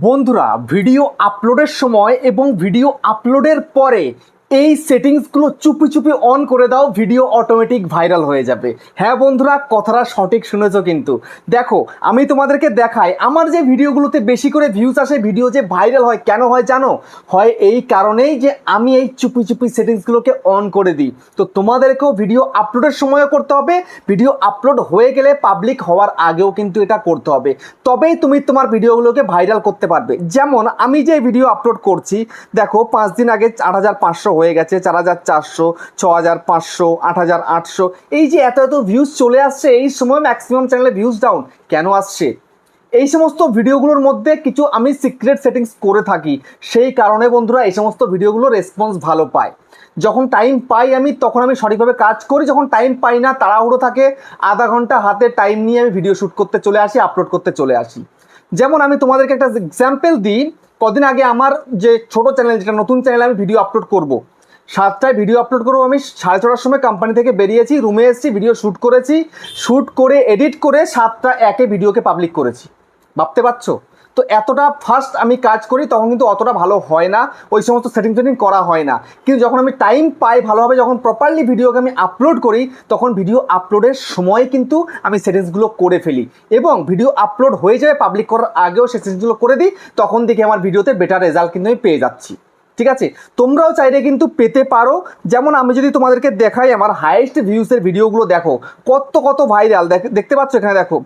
বন্ধুরা ভিডিও আপলোডের সময় এবং ভিডিও আপলোডের পরে এই সেটিংসগুলো চুপি চুপি অন করে দাও ভিডিও অটোমেটিক ভাইরাল হয়ে যাবে। হ্যাঁ বন্ধুরা, কথাটা সঠিক শুনেছো কিন্তু। দেখো, আমি তোমাদেরকে দেখাই, আমার যে ভিডিওগুলোতে বেশি করে ভিউজ আসে ভিডিও যে ভাইরাল হয়, কেন হয় জানো? হয় এই কারণেই যে আমি এই চুপি চুপি সেটিংসগুলোকে অন করে দিই। তো তোমাদেরকেও ভিডিও আপলোডের সময়ও করতে হবে ভিডিও আপলোড হয়ে গেলে পাবলিক হওয়ার আগেও কিন্তু এটা করতে হবে। তবেই তুমি তোমার ভিডিওগুলোকে ভাইরাল করতে পারবে। যেমন, আমি যে ভিডিও আপলোড করছি, দেখো, পাঁচ দিন আগে আট হাজার পাঁচশো হয়ে গেছে চার হাজার চারশো, ছ হাজার পাঁচশো, আট হাজার আটশো। এই যে এত এত ভিউজ চলে আসছে, এই সময় ম্যাক্সিমাম চ্যানেলে ভিউজ ডাউন কেন আসছে? এই সমস্ত ভিডিওগুলোর মধ্যে কিছু আমি সিক্রেট সেটিংস করে থাকি। সেই কারণে বন্ধুরা, এই সমস্ত ভিডিওগুলো রেসপন্স ভালো পায়। যখন টাইম পাই আমি, তখন আমি সঠিকভাবে কাজ করি। যখন টাইম পাই না, তাড়াহুড়ো থাকে। আধা ঘণ্টা হাতে টাইম নিয়ে আমি ভিডিও শ্যুট করতে চলে আসি আপলোড করতে চলে আসি। যেমন আমি তোমাদেরকে একটা এক্সাম্পল দিই। কদিন আগে আমার যে ছোট চ্যানেল যেটা নতুন চ্যানেলে আমি ভিডিও আপলোড করব। সাতটায় ভিডিও আপলোড করব আমি। সাড়ে ছটার সময় কোম্পানি থেকে বেরিয়েছি রুমে এসেছি ভিডিও শ্যুট করেছি। শ্যুট করে এডিট করে সাতটা একে ভিডিওকে পাবলিক করেছি। ভাবতে পারছ? তো এতটা ফার্স্ট আমি কাজ করি, তখন কিন্তু অতটা ভালো হয় না। ওই সমস্ত সেটিং টেটিং করা হয় না। কিন্তু যখন আমি টাইম পাই ভালোভাবে, যখন প্রপারলি ভিডিওকে আমি আপলোড করি, তখন ভিডিও আপলোডের সময় কিন্তু আমি সেটিংসগুলো করে ফেলি। এবং ভিডিও আপলোড হয়ে যায় পাবলিক করার আগেও সে সেটিংসগুলো করে দিই, তখন দেখি আমার ভিডিওতে বেটার রেজাল্ট কিন্তু আমি পেয়ে যাচ্ছি। ঠিক আছে? তোমরাও চাইলে কিন্তু পেতে পারো। যেমন আমি যদি তোমাদেরকে দেখাই আমার হাইয়েস্ট ভিউসের ভিডিওগুলো দেখো, কত কত ভাইরাল দেখতে পাচ্ছ এখানে দেখো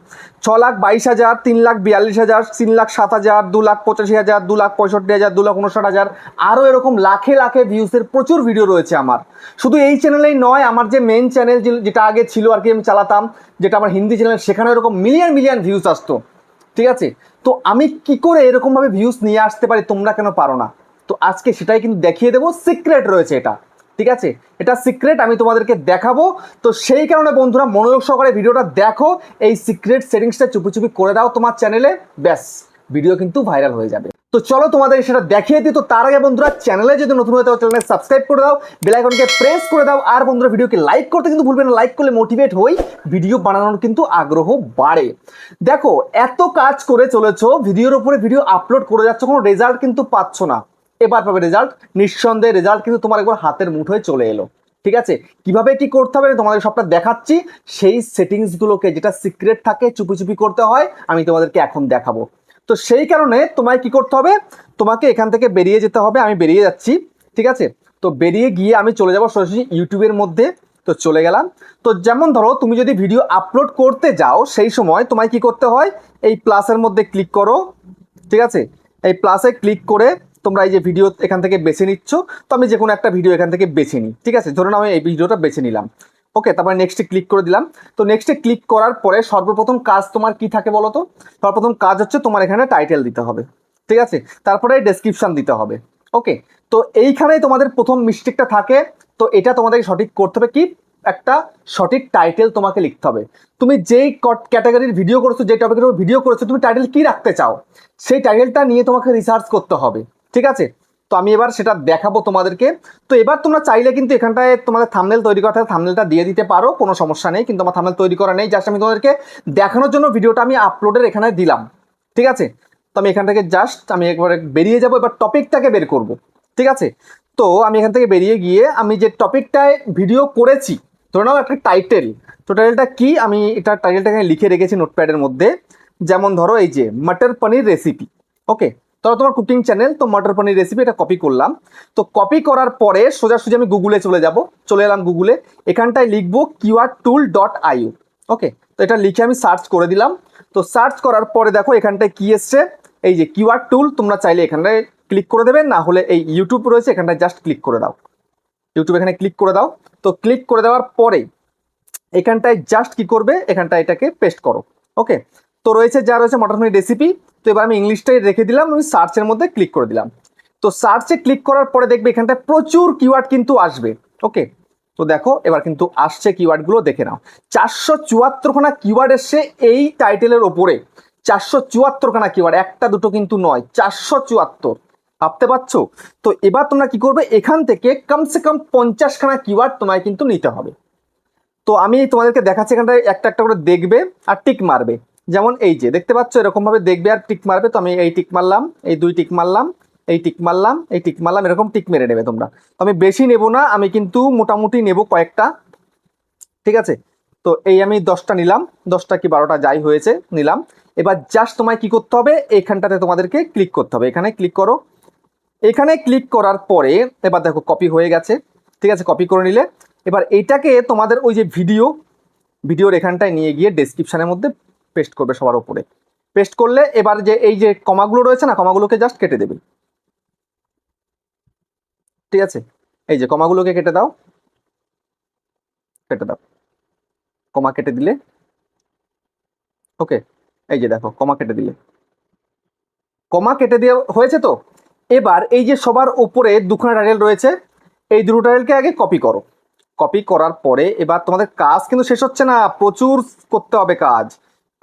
ছ লাখ বাইশ হাজার, তিন লাখ বিয়াল্লিশ হাজার, তিন লাখ সাত হাজার, দু লাখ পঁচাশি হাজার, দু লাখ পঁয়ষট্টি হাজার, দু লাখ উনষাট হাজার, আরও এরকম লাখে লাখে ভিউসের প্রচুর ভিডিও রয়েছে আমার। শুধু এই চ্যানেলেই নয়, আমার যে মেন চ্যানেল যেটা আগে ছিল আর কি আমি চালাতাম, যেটা আমার হিন্দি চ্যানেল সেখানে এরকম মিলিয়ন মিলিয়ন ভিউস আসতো। ঠিক আছে? তো আমি কি করে এরকমভাবে ভিউস নিয়ে আসতে পারি তোমরা কেন পারো না? তো আজকে সেটাই কিন্তু দেখিয়ে দেবো। সিক্রেট রয়েছে এটা, ঠিক আছে? এটা সিক্রেট আমি তোমাদেরকে দেখাবো। তো সেই কারণে বন্ধুরা মনোযোগ সহকারে ভিডিওটা দেখো। এই সিক্রেট সেটিংসটা চুপি চুপি করে দাও তোমার চ্যানেলে ব্যাস ভিডিও কিন্তু ভাইরাল হয়ে যাবে। তো চলো তোমাদের সেটা দেখিয়ে দিই। তো তার আগে বন্ধুরা চ্যানেলে যদি নতুন হয়ে থাকো চ্যানেলে সাবস্ক্রাইব করে দাও বেলাইকনকে প্রেস করে দাও। আর বন্ধুরা ভিডিওকে লাইক করতে কিন্তু ভুলবে না। লাইক করলে মোটিভেট হই। ভিডিও বানানোর কিন্তু আগ্রহ বাড়ে। দেখো, এত কাজ করে চলেছো ভিডিওর উপরে ভিডিও আপলোড করে যাচ্ছ, কোনো রেজাল্ট কিন্তু পাচ্ছ না। এবার পাবে রেজাল্ট নিঃসন্দেহে রেজাল্ট কিন্তু তোমার একবার হাতের মুঠোয় চলে এলো। ঠিক আছে? কীভাবে কি করতে হবে তোমাদের সবটা দেখাচ্ছি। সেই সেটিংসগুলোকে যেটা সিক্রেট থাকে, চুপি চুপি করতে হয়, আমি তোমাদেরকে এখন দেখাবো। তো সেই কারণে তোমায় কি করতে হবে? তোমাকে এখান থেকে বেরিয়ে যেতে হবে। আমি বেরিয়ে যাচ্ছি। ঠিক আছে? তো বেরিয়ে গিয়ে আমি চলে যাব সরাসরি ইউটিউবের মধ্যে। তো চলে গেলাম। তো যেমন ধরো, তুমি যদি ভিডিও আপলোড করতে যাও, সেই সময় তোমায় কি করতে হয়? এই প্লাসের মধ্যে ক্লিক করো। ঠিক আছে? এই প্লাসে ক্লিক করে তোমরা এই যে ভিডিও এখান থেকে বেছে নিচ্ছ, তো আমি যে কোনো একটা ভিডিও এখান থেকে বেছে নিই। ঠিক আছে? ধরুন আমি এই ভিডিওটা বেছে নিলাম। ওকে তারপরে নেক্সটে ক্লিক করে দিলাম। তো নেক্সটে ক্লিক করার পরে সর্বপ্রথম কাজ তোমার কি থাকে বলো তো? সর্বপ্রথম কাজ হচ্ছে তোমার এখানে টাইটেল দিতে হবে। ঠিক আছে? তারপরে ডেসক্রিপশন দিতে হবে। ওকে তো এইখানেই তোমাদের প্রথম মিস্টেকটা থাকে। তো এটা তোমাদেরকে সঠিক করতে হবে কি? একটা সঠিক টাইটেল তোমাকে লিখতে হবে। তুমি যেই ক্যাটাগরির ভিডিও করেছ যে টপিকের উপর ভিডিও করেছ, তুমি টাইটেল কি রাখতে চাও? সেই টাইটেলটা নিয়ে তোমাকে রিসার্চ করতে হবে। ঠিক আছে? তো আমি এবার সেটা দেখাবো তোমাদেরকে। তো এবার তোমরা চাইলে কিন্তু এখানটায় তোমাদের থামনেল তৈরি করা থাকে থামনেলটা দিয়ে দিতে পারো, কোনো সমস্যা নেই। কিন্তু আমার থামনেল তৈরি করা নেই। জাস্ট আমি তোমাদেরকে দেখানোর জন্য ভিডিওটা আমি আপলোডের এখানে দিলাম। ঠিক আছে? তো আমি এখান থেকে জাস্ট আমি একবারে বেরিয়ে যাব। এবার টপিকটাকে বের করব। ঠিক আছে? তো আমি এখান থেকে বেরিয়ে গিয়ে আমি যে টপিকটায় ভিডিও করেছি, ধরে নাও একটা টাইটেল তো টাইটেলটা কি? আমি এটা টাইটেলটা এখানে লিখে রেখেছি নোটপ্যাডের মধ্যে। যেমন ধরো এই যে, মটর পনির রেসিপি ওকে ধরো তোমার কুকিং চ্যানেল তো মটর পনির রেসিপি এটা কপি করলাম। তো কপি করার পরে সোজাসুজি আমি গুগলে চলে যাব। চলে এলাম গুগলে এখানটায় লিখব QR tool dot IU okay তো এটা লিখে আমি সার্চ করে দিলাম। তো সার্চ করার পরে দেখো এখানটায় কি এসছে? এই যে কিউআর টুল তোমরা চাইলে এখানটায় ক্লিক করে দেবে। না হলে এই ইউটিউব রয়েছে, এখানটায় জাস্ট ক্লিক করে দাও। ইউটিউব এখানে ক্লিক করে দাও। তো ক্লিক করে দেওয়ার পরে এখানটায় জাস্ট কি করবে? এখানটায় এটাকে পেস্ট করো ওকে তো রয়েছে যা রয়েছে পনির রেসিপি তো এবার আমি ইংলিশটাই রেখে দিলাম, আমি সার্চের মধ্যে ক্লিক করে দিলাম। তো সার্চে ক্লিক করার পরে দেখবে এখানটায় প্রচুর কিওয়ার্ড কিন্তু আসবে ওকে তো দেখো, এবার কিন্তু আসছে কিওয়ার্ডগুলো দেখে নাও। চারশো চুয়াত্তরখানা কিওয়ার্ড এসছে এই টাইটেলের ওপরে। চারশো চুয়াত্তরখানা কিওয়ার্ড একটা দুটো কিন্তু নয়, চারশো চুয়াত্তর। ভাবতে পারছ? তো এবার তোমরা কি করবে? এখান থেকে কমসে কম পঞ্চাশখানা কিওয়ার্ড তোমায় কিন্তু নিতে হবে। তো আমি তোমাদেরকে দেখাচ্ছি এখানটায়, একটা একটা করে দেখবে আর টিক মারবে। যেমন এই যে, দেখতে পাচ্ছ এরকমভাবে দেখবে আর টিক মারবে, তো আমি এই টিক মারলাম, এই দুই টিক মারলাম, এই টিক মারলাম, এই টিক মারলাম, এরকম টিক মেরে নেবে তোমরা। আমি বেশি নেব না, আমি কিন্তু মোটামুটি নেব কয়েকটা, ঠিক আছে? তো এই আমি দশটা নিলাম, দশটা কি বারোটা যাই হয়েছে, নিলাম। এবার জাস্ট তোমায় কি করতে হবে এখানটাতে তোমাদেরকে ক্লিক করতে হবে। এখানে ক্লিক করো। এখানে ক্লিক করার পরে, এবার দেখো কপি হয়ে গেছে, ঠিক আছে? কপি করে নিলে। এবার এইটাকে তোমাদের ওই যে ভিডিও ভিডিওর এখানটায় নিয়ে গিয়ে ডেসক্রিপশানের মধ্যে পেস্ট করবে সবার উপরে পেস্ট করলে এবার যে এই যে কমাগুলো রয়েছে না, কমাগুলোকে জাস্ট কেটে দেবে। ঠিক আছে? এই যে কমাগুলোকে কেটে দাও। কেটে দাও। কমা কেটে দিলে। ওকে এই যে দেখো, কমা কেটে দিলে। কমা কেটে দেওয়া হয়েছে তো? এবার এই যে সবার উপরে দুখানা টাইটেল রয়েছে, এই দুটো টাইটেলকে আগে কপি করো। কপি করার পরে এবার তোমাদের কাজ কিন্তু শেষ হচ্ছে না, প্রচুর করতে হবে কাজ।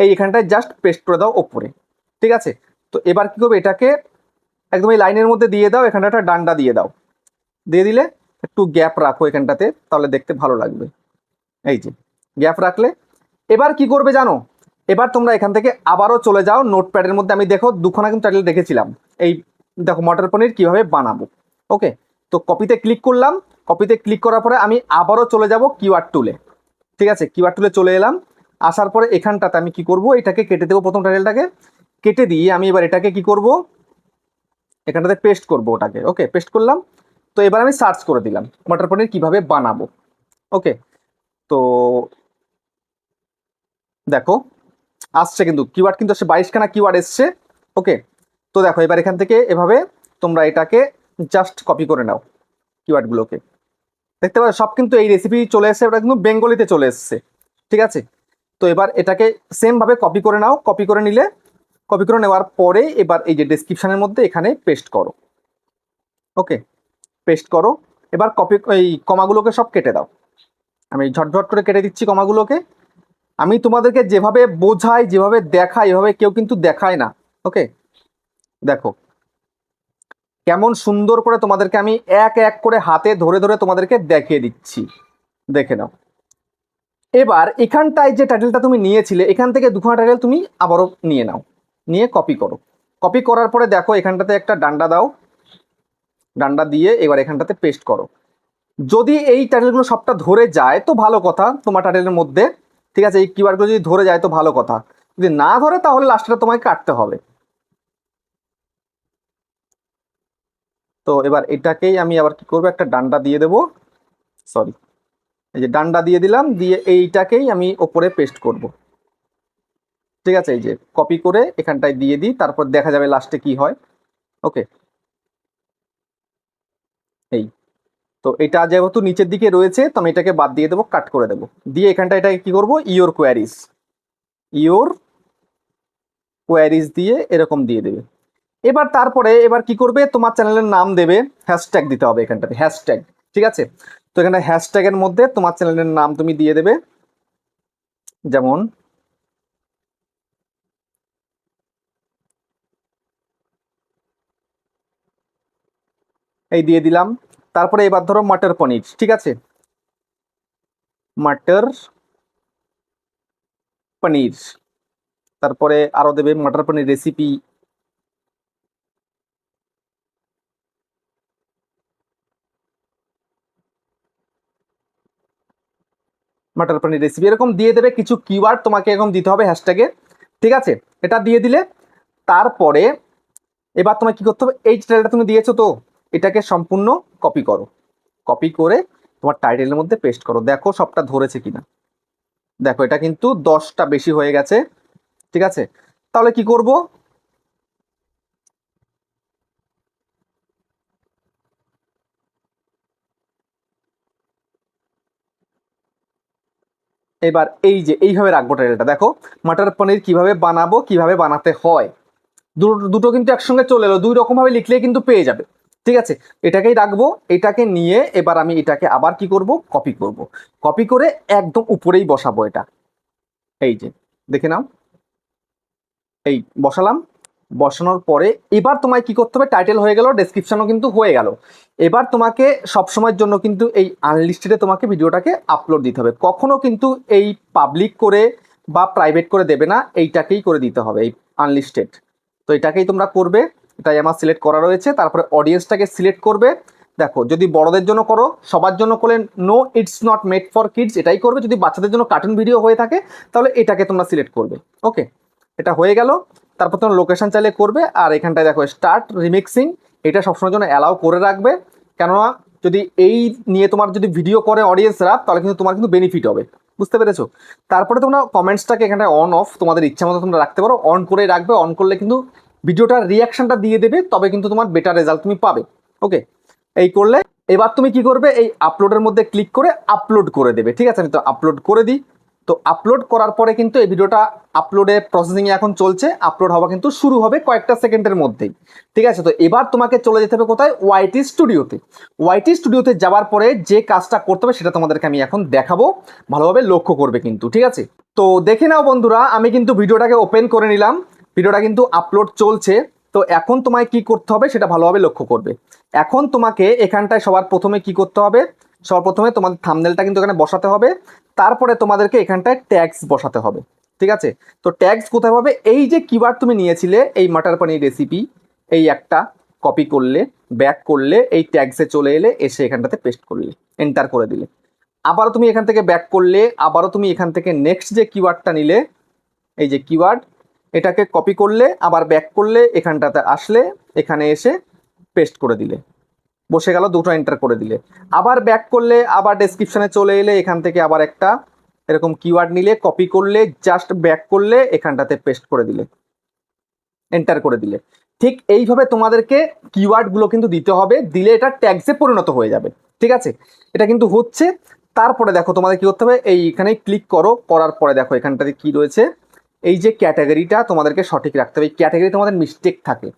এই এখানটায় জাস্ট পেস্ট করে দাও ওপরে, ঠিক আছে? তো এবার কি করবে? এটাকে একদম এই লাইনের মধ্যে দিয়ে দাও, এখানটা একটা ডান্ডা দিয়ে দাও। দিয়ে দিলে একটু গ্যাপ রাখো এখানটাতে, তাহলে দেখতে ভালো লাগবে। এই যে গ্যাপ রাখলে, এবার কি করবে জানো? এবার তোমরা এখান থেকে আবারও চলে যাও নোটপ্যাডের মধ্যে। আমি দেখো, দুখানা কিন্তু টাইটেল রেখেছিলাম এই দেখো, মটর পনির কীভাবে বানাবো ওকে তো কপিতে ক্লিক করলাম কপিতে ক্লিক করার পরে আমি আবারও চলে যাব কিওয়ার্ড টুলে ঠিক আছে? কিওয়ার্ড টুলে চলে এলাম। আসার পরে এখানটাতে আমি কি করব? এটাকে কেটে দেবো প্রথম টাইটেলটাকে। কেটে দিয়ে আমি এবার এটাকে কি করব? এখানটাতে পেস্ট করব ওটাকে ওকে পেস্ট করলাম। তো এবার আমি সার্চ করে দিলাম, মটর পনির কীভাবে বানাবো ওকে তো দেখো, আসছে কিন্তু কিওয়ার্ড কিন্তু আসছে, বাইশখানা কিওয়ার্ড এসছে ওকে তো দেখো, এবার এখান থেকে এভাবে তোমরা এটাকে জাস্ট কপি করে নাও কিওয়ার্ডগুলোকে দেখতে পাচ্ছ, সব কিন্তু এই রেসিপি চলে এসছে, ওটা কিন্তু বেঙ্গলিতে চলে এসছে, ঠিক আছে? তো এবার এটাকে সেমভাবে কপি করে নাও। কপি করে নিলে কপি করে নেওয়ার পরে এবার এই যে ডেসক্রিপশনের মধ্যে এখানে পেস্ট করো। ওকে পেস্ট করো। এবার কপি এই কমাগুলোকে সব কেটে দাও। আমি ঝটঝট করে কেটে দিচ্ছি কমাগুলোকে। আমি তোমাদেরকে যেভাবে বোঝাই, যেভাবে দেখাই, এভাবে কেউ কিন্তু দেখায় না। ওকে দেখো। কেমন সুন্দর করে তোমাদেরকে আমি এক এক করে হাতে ধরে ধরে তোমাদেরকে দেখিয়ে দিচ্ছি। দেখে নাও। এবার এখানটায় যে টাইটেলটা তুমি নিয়েছিলে, এখান থেকে দুখানা টাইটেল তুমি আবারও নিয়ে নাও। নিয়ে কপি করো। কপি করার পরে দেখো, এখানটাতে একটা ডান্ডা দাও। ডান্ডা দিয়ে এবার এখানটাতে পেস্ট করো। যদি এই টাইটেলগুলো সবটা ধরে যায়, তো ভালো কথা, তোমার টাইটেলের মধ্যে। ঠিক আছে, এই কিওয়ার্ডগুলো যদি ধরে যায়, তো ভালো কথা। যদি না ধরে, তাহলে লাস্টটা তোমায় কাটতে হবে। তো এবার এটাকেই আমি আবার কি করব? একটা ডান্ডা দিয়ে দেবো। সরি এই যে ডান্ডা দিয়ে দিলাম, দিয়ে এইটাকেই আমি ওপরে পেস্ট করব। ঠিক আছে, এই যে কপি করে এখানটায় দিয়ে দিই, তারপর দেখা যাবে লাস্টে কি হয়। ওকে। এই। তো এটা যেহেতু নিচের দিকে রয়েছে, তো আমি এটাকে বাদ দিয়ে দেবো, কাট করে দেবো। দিয়ে এখানটা এটাকে কি করব? ইওর কোয়ারিজ ইওর কোয়ারিজ দিয়ে এরকম দিয়ে দেবে। এবার তারপরে এবার কি করবে? তোমার চ্যানেলের নাম দেবে হ্যাশট্যাগ দিতে হবে এখানটাতে হ্যাশট্যাগ ঠিক আছে? তো এখানে হ্যাশট্যাগের মধ্যে তোমার চ্যানেলের নাম তুমি দিয়ে দেবে। যেমন, এই দিয়ে দিলাম। তারপরে এবার ধরো মটর পনির, ঠিক আছে? মটর পনির। তারপরে আরও দেবে মাটার পনির রেসিপি মটর পানির রেসিপি এরকম দিয়ে দেবে কিছু কিওয়ার্ড তোমাকে এরকম দিতে হবে হ্যাশট্যাগে ঠিক আছে? এটা দিয়ে দিলে তারপরে এবার তোমায় কি করতে হবে? এই টাইটেলটা তুমি দিয়েছ তো, এটাকে সম্পূর্ণ কপি করো। কপি করে তোমার টাইটেলের মধ্যে পেস্ট করো। দেখো সবটা ধরেছে কিনা। দেখো, এটা কিন্তু দশটা বেশি হয়ে গেছে। ঠিক আছে? তাহলে কি করব? এবার এই যে, এইভাবে রাখব টাইটেলটা দেখো, মাটার পনির কীভাবে বানাবো, কীভাবে বানাতে হয়। দুটো দুটো কিন্তু একসঙ্গে চলে এলো, দুই রকমভাবে লিখলেই লিখলে কিন্তু পেয়ে যাবে। ঠিক আছে? এটাকেই রাখব, এটাকে নিয়ে এবার আমি এটাকে আবার কি করব? কপি করব। কপি করে একদম উপরেই বসাবো এটা। এই যে, দেখে নাও। এই, বসালাম। বসানোর পরে এবার তোমায় কি করতে হবে? টাইটেল হয়ে গেল ডেসক্রিপশনও কিন্তু হয়ে গেল। এবার তোমাকে সবসময়ের জন্য কিন্তু এই আনলিস্টেডে তোমাকে ভিডিওটাকে আপলোড দিতে হবে। কখনো কিন্তু এই পাবলিক করে বা প্রাইভেট করে দেবে না, এইটাকেই করে দিতে হবে, এই আনলিস্টেড তো এটাকেই তোমরা করবে, এটাই আমার সিলেক্ট করা রয়েছে। তারপরে অডিয়েন্সটাকে সিলেক্ট করবে। দেখো, যদি বড়দের জন্য করো, সবার জন্য করলে no it's not made for kids এটাই করবে। যদি বাচ্চাদের জন্য কার্টুন ভিডিও হয়ে থাকে, তাহলে এটাকে তোমরা সিলেক্ট করবে। ওকে এটা হয়ে গেল। তারপর তোমার লোকেশন চাইলে করবে, আর এখানটায় দেখো স্টার্ট রিমিক্সিং এটা সবসময় জন্য অ্যালাউ করে রাখবে। কেননা, যদি এই নিয়ে তোমার যদি ভিডিও করে অডিয়েন্সরা তাহলে কিন্তু তোমার কিন্তু বেনিফিট হবে। বুঝতে পেরেছ? তারপরে তোমরা কমেন্টসটাকে এখানটায় অন অফ তোমাদের ইচ্ছা মতো তোমরা রাখতে পারো। অন করে রাখবে অন করলে কিন্তু ভিডিওটার রিয়াকশনটা দিয়ে দেবে, তবে কিন্তু তোমার বেটার রেজাল্ট তুমি পাবে। ওকে এই করলে, এবার তুমি কি করবে? এই আপলোডের মধ্যে ক্লিক করে আপলোড করে দেবে। ঠিক আছে? আমি তো আপলোড করে দিই। তো আপলোড করার পরে কিন্তু এই ভিডিওটা আপলোডে প্রসেসিংয়ে এখন চলছে। আপলোড হওয়া কিন্তু শুরু হবে কয়েকটা সেকেন্ডের মধ্যেই। ঠিক আছে? তো এবার তোমাকে চলে যেতে হবে কোথায়? ওয়াইটি স্টুডিওতে ওয়াইটি স্টুডিওতে যাওয়ার পরে যে কাজটা করতে হবে সেটা তোমাদেরকে আমি এখন দেখাবো। ভালোভাবে লক্ষ্য করবে কিন্তু, ঠিক আছে? তো দেখে নাও বন্ধুরা, আমি কিন্তু ভিডিওটাকে ওপেন করে নিলাম। ভিডিওটা কিন্তু আপলোড চলছে। তো এখন তোমায় কি করতে হবে সেটা ভালোভাবে লক্ষ্য করবে। এখন তোমাকে এখানটায় সবার প্রথমে কি করতে হবে? সবার প্রথমে তোমাদের থামনেলটা কিন্তু এখানে বসাতে হবে। তারপরে তোমাদেরকে এখানটায় ট্যাক্স বসাতে হবে, ঠিক আছে? তো ট্যাক্স কোথায় হবে এই যে কিওয়ার্ড তুমি নিয়েছিলে, এই মাটার পানির রেসিপি এই একটা কপি করলে ব্যাক করলে, এই ট্যাক্সে চলে এলে, এসে এখানটাতে পেস্ট করলে এন্টার করে দিলে। আবারও তুমি এখান থেকে ব্যাক করলে, আবারও তুমি এখান থেকে নেক্সট যে কিওয়ার্ডটা নিলে, এই যে কিওয়ার্ড এটাকে কপি করলে, আবার ব্যাক করলে, এখানটাতে আসলে, এখানে এসে পেস্ট করে দিলে। বসে গেল, দুটো এন্টার করে দিলে। আবার ব্যাক করলে, আবার ডেসক্রিপশনে চলে এলে, এখান থেকে আবার একটা এরকম কিওয়ার্ড নিলে কপি করলে জাস্ট ব্যাক করলে, এখানটাতে পেস্ট করে দিলে। এন্টার করে দিলে। ঠিক এইভাবে তোমাদেরকে কিওয়ার্ডগুলো কিন্তু দিতে হবে, দিলে এটা ট্যাক্সে পরিণত হয়ে যাবে। ঠিক আছে? এটা কিন্তু হচ্ছে। তারপরে দেখো, তোমাদের কি করতে হবে? এই এইখানে ক্লিক করো, করার পরে দেখো, এখানটাতে কি রয়েছে? এই যে ক্যাটাগরিটা তোমাদেরকে সঠিক রাখতে হবে। এই ক্যাটাগরি তোমাদের মিস্টেক থাকে।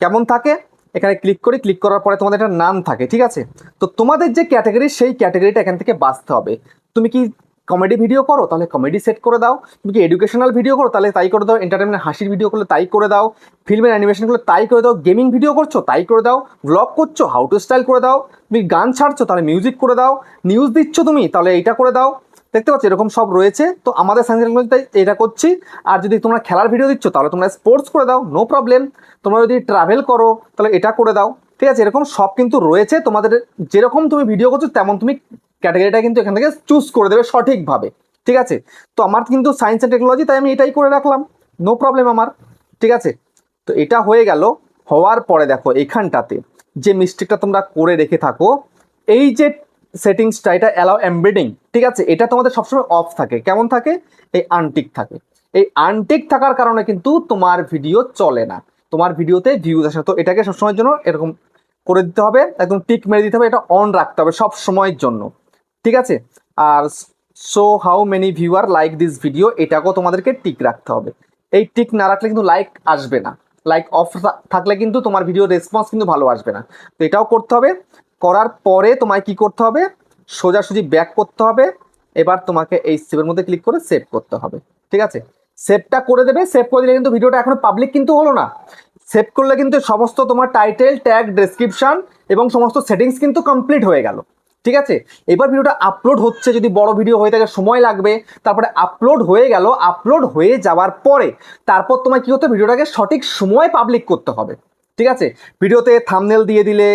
কেমন থাকে? এখানে ক্লিক করি ক্লিক করার পরে তোমাদের একটা নাম থাকে, ঠিক আছে? তো তোমাদের যে ক্যাটাগরি সেই ক্যাটাগরিটা এখান থেকে বাঁচতে হবে। তুমি কি কমেডি ভিডিও করো? তাহলে কমেডি সেট করে দাও। তুমি কি এডুকেশনাল ভিডিও করো? তাহলে তাই করে দাও। এন্টারটেনমেন্ট হাসির ভিডিও করলে তাই করে দাও। ফিল্মের অ্যানিমেশন করলে তাই করে দাও। গেমিং ভিডিও করছ? তাই করে দাও। ব্লগ করছ? হাউ টু স্টাইল করে দাও। তুমি গান ছাড়ছো? তাহলে মিউজিক করে দাও। নিউজ দিচ্ছ তুমি? তাহলে এইটা করে দাও। দেখতে পাচ্ছ, এরকম সব রয়েছে। তো আমাদের সায়েন্স টেকনোলজিতে এটা করছি। আর যদি তোমরা খেলার ভিডিও দিচ্ছ, তাহলে তোমরা স্পোর্টস করে দাও নো প্রবলেম তোমরা যদি ট্রাভেল করো, তাহলে এটা করে দাও। ঠিক আছে, এরকম সব কিন্তু রয়েছে। তোমাদের যেরকম তুমি ভিডিও করছ, তেমন তুমি ক্যাটাগরিটা কিন্তু এখান থেকে চুজ করে দেবে সঠিকভাবে। ঠিক আছে? তো আমার কিন্তু সায়েন্স অ্যান্ড টেকনোলজি তাই আমি এটাই করে রাখলাম। নো প্রবলেম আমার। ঠিক আছে? তো এটা হয়ে গেল। হওয়ার পরে দেখো, এখানটাতে যে মিস্টেকটা তোমরা করে রেখে থাকো, এই যে সেটিংসটা এটা অ্যালাউ এমবেডিং ঠিক আছে? এটা তোমাদের সবসময় অফ থাকে। কেমন থাকে? এই আনটিক থাকে। এই আনটিক থাকার কারণে কিন্তু তোমার ভিডিও চলে না। তোমার ভিডিওতে ভিউজ আসে তো এটাকে সবসময়ের জন্য এরকম করে দিতে হবে, একদম টিক মেরে দিতে হবে, এটা অন রাখতে হবে সব সময়ের জন্য। ঠিক আছে? আর so how many viewer like this video এটাকেও তোমাদেরকে টিক রাখতে হবে। এই টিক না রাখলে কিন্তু লাইক আসবে না। লাইক অফ থাকলে কিন্তু তোমার ভিডিও রেসপন্স কিন্তু ভালো আসবে না। তো এটাও করতে হবে। করার পরে তোমায় কি করতে হবে? সোজাসুজি ব্যাক করতে হবে। এবার তোমাকে এই সেভের মধ্যে ক্লিক করে সেভ করতে হবে। ঠিক আছে? সেভটা করে দেবে সেভ করে দিলে কিন্তু ভিডিওটা এখন পাবলিক কিন্তু হলো না। সেভ করলে কিন্তু সমস্ত তোমার টাইটেল ট্যাগ ডেসক্রিপশন এবং সমস্ত সেটিংস কিন্তু কমপ্লিট হয়ে গেল। ঠিক আছে? এবার ভিডিওটা আপলোড হচ্ছে, যদি বড় ভিডিও হয়ে থাকে, সময় লাগবে। তারপরে আপলোড হয়ে গেল আপলোড হয়ে যাওয়ার পরে তারপর তোমায় কি হতে ভিডিওটাকে সঠিক সময় পাবলিক করতে হবে। ঠিক আছে? ভিডিওতে থামনেল দিয়ে দিলে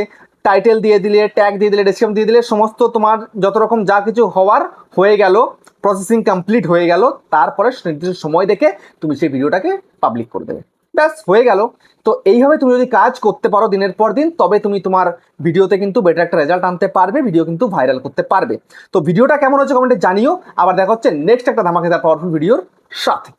টাইটেল দিয়ে দিলে ট্যাগ দিয়ে দিলে ডেসক্রিপশন দিয়ে দিলে, সমস্ত তোমার যত রকম যা কিছু হওয়ার হয়ে গেল প্রসেসিং কমপ্লিট হয়ে গেল, তারপরে নির্দিষ্ট সময় দেখে তুমি সেই ভিডিওটাকে পাবলিক করে দেবে। ব্যাস, হয়ে গেল। তো এইভাবে তুমি যদি কাজ করতে পারো দিনের পর দিন, তবে তুমি তোমার ভিডিওতে কিন্তু বেটার একটা রেজাল্ট আনতে পারবে ভিডিও কিন্তু ভাইরাল করতে পারবে। তো ভিডিওটা কেমন হচ্ছে কমেন্টে জানিও। আবার দেখা হচ্ছে নেক্সট একটা ধামাকেদার পাওয়ারফুল ভিডিওর সাথে।